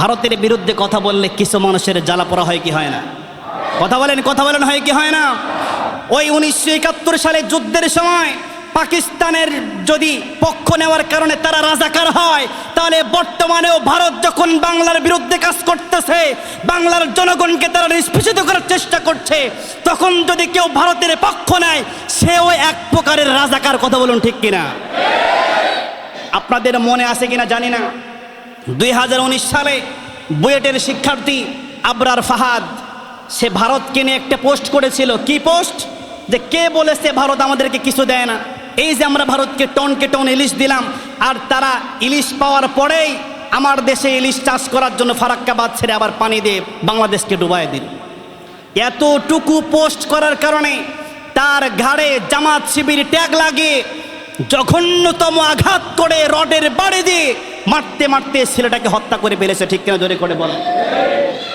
ভারতের বিরুদ্ধে কথা বললে কিছু মানুষের জ্বালা পড়া হয় কি হয় না? কথা বলেন কথা বলেন, হয় কি হয় না? ওই উনিশশো একাত্তর সালে যুদ্ধের সময় পাকিস্তানের যদি পক্ষ নেওয়ার কারণে তারা রাজাকার হয়, তাহলে বর্তমানেও ভারত যখন বাংলার বিরুদ্ধে কাজ করতেছে, বাংলার জনগণকে তারা নিষ্পেষিত করার চেষ্টা করছে, তখন যদি কেউ ভারতের পক্ষ নেয়, সেও এক প্রকারের রাজাকার, কথা বলুন ঠিক কিনা? আপনাদের মনে আছে কিনা জানি না। দুই হাজার উনিশ সালে বুয়েটের শিক্ষার্থী আবরার ফাহাদ, সে ভারতকে নিয়ে একটা পোস্ট করেছিল। কি পোস্ট? যে কে বলেছে ভারত আমাদেরকে কিছু দেয় না? এই যে আমরা ভারতকে টনকে টন ইলিশ দিলাম, আর তারা ইলিশ পাওয়ার পরেই আমার দেশে ইলিশ চাষ করার জন্য ফারাক্কাবাদ ছেড়ে আবার পানি দিয়ে বাংলাদেশকে ডুবাই দিল। এতটুকু পোস্ট করার কারণে তার ঘাড়ে জামাত শিবির ট্যাগ লাগিয়ে জঘন্যতম আঘাত করে রডের বাড়ি দিয়ে মারতে মারতে ছেলেটাকে হত্যা করে ফেলেছে, ঠিক কেন জোরে করে বলে।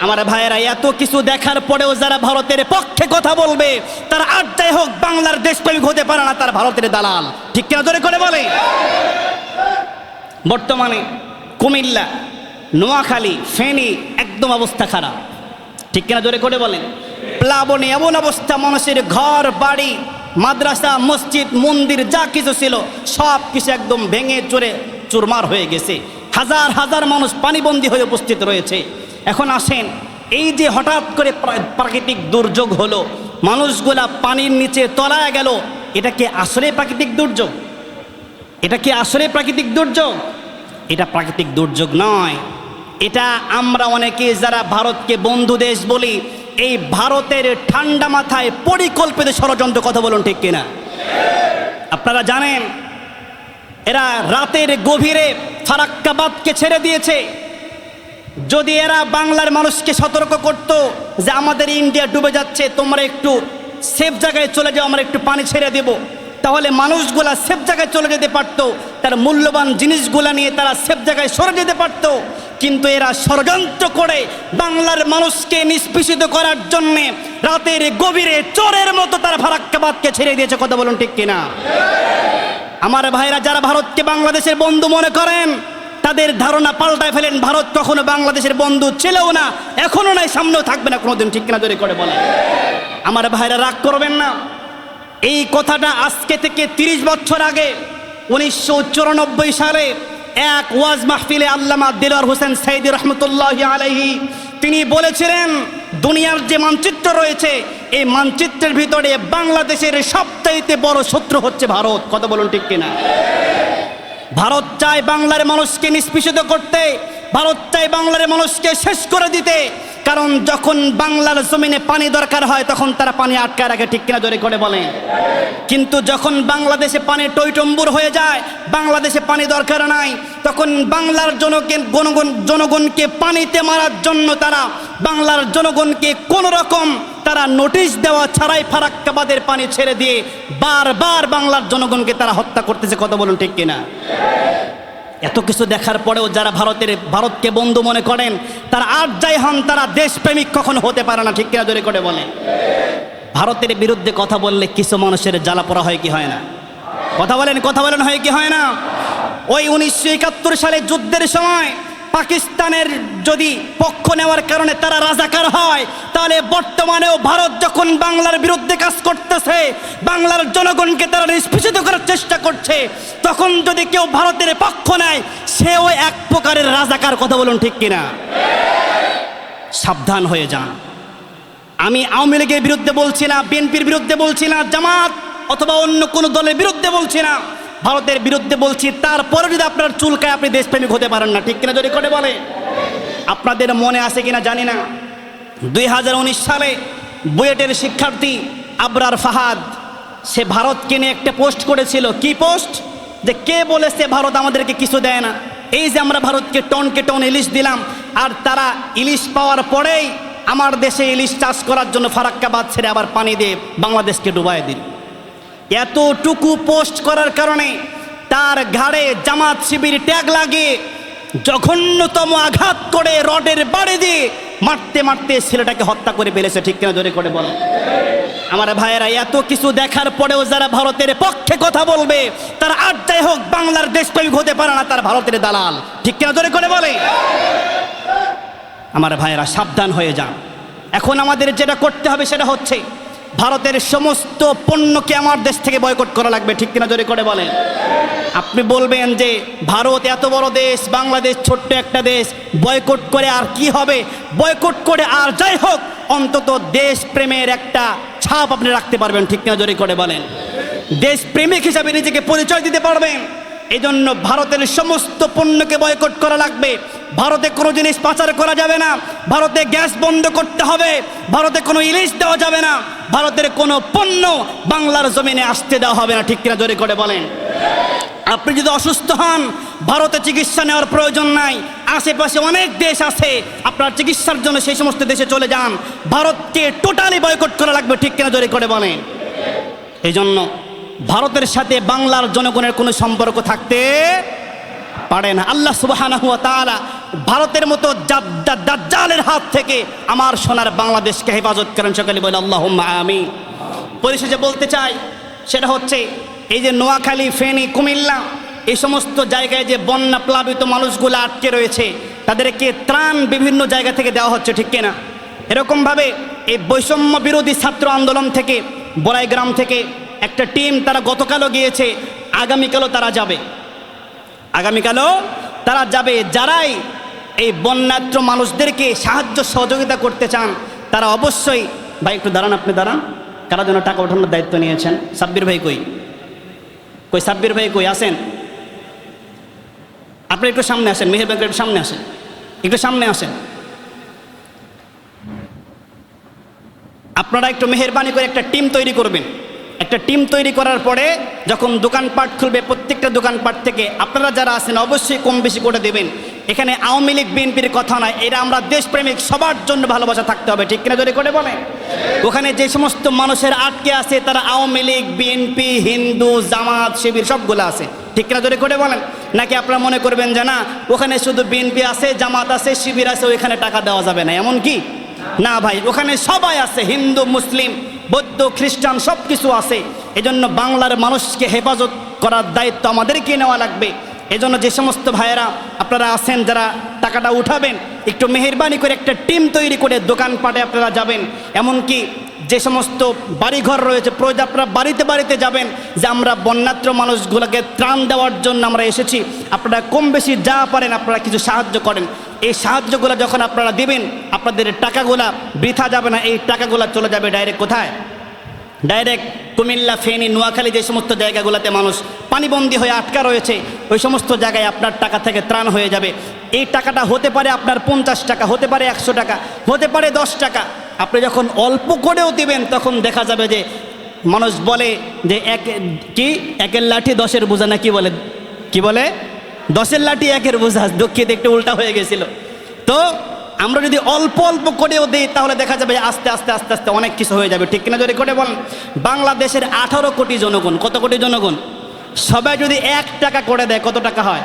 আমার ভাইয়েরা, এত কিছু দেখার পরেও যারা ভারতের পক্ষে কথা বলবে, তারা যাই হোক বাংলার দেশপ্রেমিক হতে পারে না, তার ভারতের দালাল। ঠিক কেন জোরে করে বলে? বর্তমানে কুমিল্লা, নোয়াখালী, ফেনী একদম অবস্থা খারাপ। ঠিক কিনা জোরে করে বলেন প্লাবনে এমন অবস্থা, মানুষের ঘর, বাড়ি, মাদ্রাসা, মসজিদ, মন্দির, যা কিছু ছিল সব কিছু একদম ভেঙে চড়ে চুরমার হয়ে গেছে। হাজার হাজার মানুষ পানিবন্দী হয়ে উপস্থিত রয়েছে। এখন আসেন, এই যে হঠাৎ করে প্রা- প্রাকৃতিক দুর্যোগ হলো, মানুষগুলা পানির নিচে তলায় গেল, এটা কি আসলে প্রাকৃতিক দুর্যোগ? এটা কি আসলে প্রাকৃতিক দুর্যোগ? এটা প্রাকৃতিক দুর্যোগ নয়। এটা আমরা অনেকে যারা ভারতকে বন্ধু দেশ বলি, এই ভারতের ঠান্ডা মাথায় পরিকল্পিত ষড়যন্ত্র কথা বলুন ঠিক কিনা? আপনারা জানেন এরা রাতের গভীরে ফারাক্কাবাদকে ছেড়ে দিয়েছে। যদি এরা বাংলার মানুষকে সতর্ক করত যে আমাদের ইন্ডিয়া ডুবে যাচ্ছে, তোমরা একটু সেফ জায়গায় চলে যাও, আমরা একটু পানি ছেড়ে দেব। তাহলে মানুষগুলা সেফ জায়গায় চলে যেতে পারত, তার মূল্যবান জিনিসগুলা নিয়ে তারা সেফ জায়গায় সরে যেতে পারত। কিন্তু এরা ষড়যন্ত্র করে বাংলার মানুষকে নিষ্পেষিত করার জন্যে রাতের গভীরে চোরের মতো তারা ফারাক্কাবাদকে ছেড়ে দিয়েছে। কথা বলুন ঠিক কিনা? আমার ভাইরা যারা ভারতকে বাংলাদেশের বন্ধু মনে করেন, তাদের ধারণা পাল্টায় ফেলেন, ভারত কখনো বাংলাদেশের বন্ধু ছিলও না, এখনও নাই, সামনেও থাকবে না, কোনোদিন ঠিক কিনা ধরে করে বলে আমার ভাইরা রাগ করবেন না। এই কথাটা আজকে থেকে তিরিশ বছর আগে উনিশশো চুরানব্বই সালে এক ওয়াজ মাহফিলে আল্লামা দিলার হোসেন সাইদি রহমতুল্লাহ আলাইহি তিনি বলেছিলেন দুনিয়ার যে মানচিত্র রয়েছে, এই মানচিত্রের ভিতরে বাংলাদেশের সবচাইতে বড় শত্রু হচ্ছে ভারত। কথা বলুন ঠিক কিনা? ভারত চায় বাংলার মানুষকে নিষ্পিষিত করতে, ভারত চায় বাংলার মানুষকে শেষ করে দিতে কারণ যখন বাংলার জমিনে পানি দরকার হয়, তখন তারা পানি আটকায় রাখে, ঠিক কিনা জোরে করে বলে কিন্তু যখন বাংলাদেশে পানি টইটম্বুর হয়ে যায়, বাংলাদেশে পানি দরকার নাই, তখন বাংলার জনগণ জনগণ জনগণকে পানিতে মারার জন্য তারা বাংলার জনগণকে কোনো রকম তারা নোটিশ দেওয়া ছাড়াই ফারাক্কাবাদের পানি ছেড়ে দিয়ে বারবার বাংলার জনগণকে তারা হত্যা করতেছে, কথা বলুন ঠিক কিনা? এত কিছু দেখার পরেও যারা ভারতের, ভারতকে বন্ধু মনে করেন, তারা আর যাই হন, তারা দেশপ্রেমিক কখনো হতে পারে না, ঠিক কিনা জোরে করে বলে ভারতের বিরুদ্ধে কথা বললে কিছু মানুষের জ্বালা পড়া হয় কি হয় না? কথা বলেন কথা বলেন, হয় কি হয় না? ওই উনিশশো একাত্তর সালে যুদ্ধের সময় পাকিস্তানের যদি পক্ষ নেওয়ার কারণে তারা রাজাকার হয়, তাহলে বর্তমানেও ভারত যখন বাংলার বিরুদ্ধে কাজ করতেছে, বাংলার জনগণকে তারা নিষ্পেষিত করার চেষ্টা করছে, তখন যদি কেউ ভারতের পক্ষ নেয়, সেও এক প্রকারের রাজাকার, কথা বলুন ঠিক কিনা? সাবধান হয়ে যান। আমি আওয়ামী লীগের বিরুদ্ধে বলছি না, বিএনপির বিরুদ্ধে বলছি না, জামাত অথবা অন্য কোনো দলের বিরুদ্ধে বলছি না। ভারতের বিরুদ্ধে বলছি, তারপরে যদি আপনার চুলকায় আপনি দেশপ্রেমিক হতে পারেন না। ঠিক কিনা যদি করে বলে? আপনাদের মনে আছে কিনা জানি না। দুই হাজার উনিশ সালে বুয়েটের শিক্ষার্থী আবরার ফাহাদ, সে ভারতকে নিয়ে একটা পোস্ট করেছিল। কি পোস্ট? যে কে বলেছে ভারত আমাদেরকে কিছু দেয় না। এই যে আমরা ভারতকে টনকে টন ইলিশ দিলাম, আর তারা ইলিশ পাওয়ার পরেই আমার দেশে ইলিশ চাষ করার জন্য ফারাক্কাবাদ ছেড়ে আবার পানি দিয়ে বাংলাদেশকে ডুবাই দিল। এতটুকু পোস্ট করার কারণে তার ঘাড়ে জামাত শিবির ট্যাগ লাগে জঘন্যতম আঘাত করে রডের বাড়ি দিয়ে মারতে মারতে ছেলেটাকে হত্যা করে ফেলেছে, ঠিক কিনা জোরে করে বলে। আমার ভাইয়েরা, এত কিছু দেখার পরেও যারা ভারতের পক্ষে কথা বলবে, তারা যাই হোক বাংলার দেশপ্রেমিক হতে পারে না, তার ভারতের দালাল, ঠিক কিনা জোরে করে বলে। আমার ভাইয়েরা, সাবধান হয়ে যান। এখন আমাদের যেটা করতে হবে সেটা হচ্ছে ভারতের সমস্ত পণ্যকে আমার দেশ থেকে বয়কট করা লাগবে, ঠিক কিনা জোরে করে বলেন? আপনি বলবেন যে ভারত এত বড় দেশ, বাংলাদেশ ছোট্ট একটা দেশ, বয়কট করে আর কি হবে? বয়কট করে আর যাই হোক, অন্তত দেশ প্রেমের একটা ছাপ আপনি রাখতে পারবেন, ঠিক কিনা জোরে করে বলেন? দেশ প্রেমিক হিসাবে নিজেকে পরিচয় দিতে পারবেন। এই জন্য ভারতের সমস্ত পণ্যকে বয়কট করা লাগবে। ভারতে কোনো জিনিস পাচার করা যাবে না। ভারতে গ্যাস বন্ধ করতে হবে। ভারতে কোনো ইলিশ দেওয়া যাবে না। ভারতের কোনো পণ্য বাংলার জমিনে আসতে দেওয়া হবে না। ঠিক কিনা জোরে করে বলেন। আপনি যদি অসুস্থ হন, ভারতে চিকিৎসা নেওয়ার প্রয়োজন নাই। আশেপাশে অনেক দেশ আছে। আপনার চিকিৎসার জন্য সেই সমস্ত দেশে চলে যান। ভারতকে টোটালি বয়কট করা লাগবে। ঠিক কিনা জোরে করে বলেন। এই জন্য ভারতের সাথে বাংলার জনগণের কোনো সম্পর্ক থাকতে পারে না। আল্লাহ তাআলা ভারতের মতো দাজ্জালের হাত থেকে আমার সোনার বাংলাদেশকে হেফাজত করেন। সকালে বলে আল্লাহুম্মা আমিন। পরিশেষে বলতে চাই, সেটা হচ্ছে এই যে নোয়াখালী, ফেনী, কুমিল্লা, এই সমস্ত জায়গায় যে বন্যা প্লাবিত মানুষগুলো আটকে রয়েছে, তাদেরকে ত্রাণ বিভিন্ন জায়গা থেকে দেওয়া হচ্ছে, ঠিক কিনা? এরকমভাবে এই বৈষম্য বিরোধী ছাত্র আন্দোলন থেকে বড়াই গ্রাম থেকে একটা টিম তারা গতকালও গিয়েছে, আগামীকালও তারা যাবে। আগামীকালও তারা যাবে। যারাই এই বন্যাত্র মানুষদেরকে সাহায্য সহযোগিতা করতে চান, তারা অবশ্যই, ভাই একটু দাঁড়ান আপনি, দাঁড়ান। কারা যেন টাকা ওঠানোর দায়িত্ব নিয়েছেন? সাব্বির ভাই কই? কই সাব্বির ভাই কই? আসেন। আপনি একটু সামনে আসেন, মেহের ব্যাংকের একটু সামনে আসেন। একটু সামনে আসেন। আপনারা একটু মেহরবানি করে একটা টিম তৈরি করবেন। একটা টিম তৈরি করার পরে যখন দোকানপাট খুলবে, প্রত্যেকটা দোকানপাট থেকে আপনারা যারা আছেন অবশ্যই কম বেশি করে দেবেন। এখানে আওয়ামী লীগ, বিএনপির কথা নয়, এরা আমরা দেশপ্রেমিক, সবার জন্য ভালোবাসা থাকতে হবে, ঠিক কিনা যদি করে বলে? ওখানে যে সমস্ত মানুষের আটকে আছে, তারা আওয়ামী লীগ, বিএনপি, হিন্দু, জামাত, শিবির, সবগুলো আছে, ঠিক কিনা যদি করে বলেন? নাকি আপনারা মনে করবেন যে না, ওখানে শুধু বিএনপি আছে, জামাত আছে, শিবির আছে, ওইখানে টাকা দেওয়া যাবে না, এমন কি? না ভাই, ওখানে সবাই আছে, হিন্দু, মুসলিম বৌদ্ধ, খ্রিস্টান সব কিছু আছে। এজন্য বাংলার মানুষকে হেফাজত করার দায়িত্ব আমাদেরকে নেওয়া লাগবে। এজন্য যে সমস্ত ভাইয়েরা, আপনারা আছেন, যারা টাকাটা উঠাবেন, একটু মেহরবানি করে একটা টিম তৈরি করে দোকানপাটে আপনারা যাবেন। এমনকি যে সমস্ত বাড়িঘর রয়েছে, প্রয়োজন আপনারা বাড়িতে বাড়িতে যাবেন, যে আমরা বন্যাত্র মানুষগুলোকে ত্রাণ দেওয়ার জন্য আমরা এসেছি। আপনারা কম বেশি যা পারেন, আপনারা কিছু সাহায্য করেন। এই সাহায্যগুলো যখন আপনারা দিবেন, আপনাদের টাকাগুলা বৃথা যাবে না, এই টাকাগুলা চলে যাবে ডাইরেক্ট কোথায়? ডাইরেক্ট কুমিল্লা, ফেনী, নোয়াখালী যে সমস্ত জায়গাগুলোতে মানুষ পানিবন্দী হয়ে আটকা রয়েছে, ওই সমস্ত জায়গায় আপনার টাকা থেকে ত্রাণ হয়ে যাবে। এই টাকাটা হতে পারে আপনার পঞ্চাশ টাকা, হতে পারে একশো টাকা, হতে পারে দশ টাকা। আপনি যখন অল্প করেও দিবেন, তখন দেখা যাবে যে মানুষ বলে যে এক, কি? একের লাঠি, দশের বোঝা না, কি বলে? কি বলে? দশের লাঠি একের বোঝা দুঃখিত একটু উল্টা হয়ে গেছিল। তো আমরা যদি অল্প অল্প করেও দিই, তাহলে দেখা যাবে আস্তে আস্তে আস্তে আস্তে অনেক কিছু হয়ে যাবে। ঠিক কিনা যদি করে বলেন? বাংলাদেশের আঠারো কোটি জনগণ, কত কোটি জনগণ? সবাই যদি এক টাকা করে দেয়, কত টাকা হয়?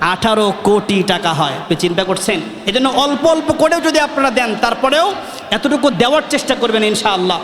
আঠারো কোটি টাকা হয়। চিন্তা করছেন? এই জন্য অল্প অল্প করেও যদি আপনারা দেন, তারপরেও এতটুকু দেওয়ার চেষ্টা করবেন ইনশাআল্লাহ।